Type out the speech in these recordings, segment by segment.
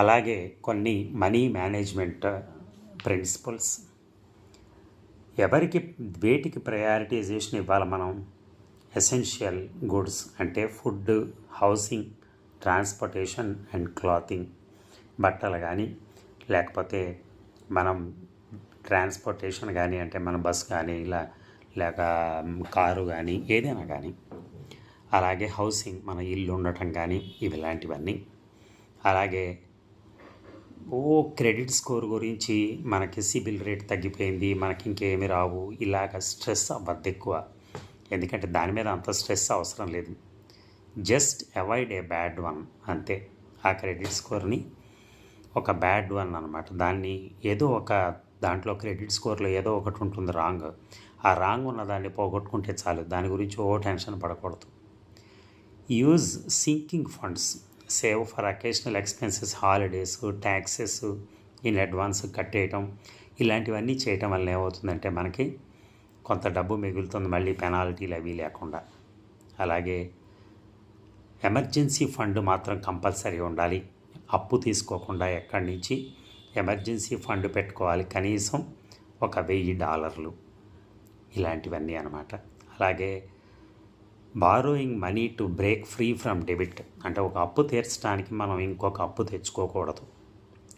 అలాగే కొన్ని money management principles. ఎవరికి వేటికి ప్రయారిటైజేషన్ ఇవ్వాలి మనం? ఎసెన్షియల్ గుడ్స్ అంటే food housing transportation and clothing. బట్టలు కానీ లేకపోతే మనం ట్రాన్స్పోర్టేషన్ కానీ అంటే మన బస్ కానీ ఇలా లేక కారు కానీ ఏదైనా కానీ అలాగే హౌసింగ్ మన ఇల్లు ఉండటం కానీ ఇవి ఇలాంటివన్నీ అలాగే ఓ క్రెడిట్ స్కోర్ గురించి మనకి సిబిల్ రేట్ తగ్గిపోయింది మనకి ఇంకేమి రావు ఇలాగ స్ట్రెస్ అవ్వద్దు ఎక్కువ. ఎందుకంటే దాని మీద అంత స్ట్రెస్ అవసరం లేదు. Just avoid a bad one అంతే. ఆ క్రెడిట్ స్కోర్ని ఒక బ్యాడ్ వన్ అనమాట దాన్ని ఏదో ఒక దాంట్లో క్రెడిట్ స్కోర్లో ఏదో ఒకటి ఉంటుంది రాంగ్. ఆ రాంగ్ ఉన్న దాన్ని పోగొట్టుకుంటే చాలు. దాని గురించి ఓ టెన్షన్ పడకూడదు. Use sinking funds. Save for occasional expenses holidays taxes in advance కట్టేయటం ఇలాంటివన్నీ చేయటం వల్ల ఏమవుతుందంటే మనకి కొంత డబ్బు మిగులుతుంది మళ్ళీ పెనాల్టీలు అవి లేకుండా. అలాగే ఎమర్జెన్సీ ఫండ్ మాత్రం కంపల్సరీ ఉండాలి. అప్పు తీసుకోకుండా ఎక్కడి నుంచి ఎమర్జెన్సీ ఫండ్ పెట్టుకోవాలి కనీసం ఒక వెయ్యి డాలర్లు. ఇలాంటివన్నీ అనమాట అలాగే borrowing money to break free from debit అంటే ఒక అప్పు తీర్చడానికి మనం ఇంకొక అప్పు తెచ్చుకోకూడదు.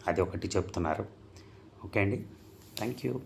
అది ఒకటి చెప్తున్నారు. ఓకే అండి? Thank you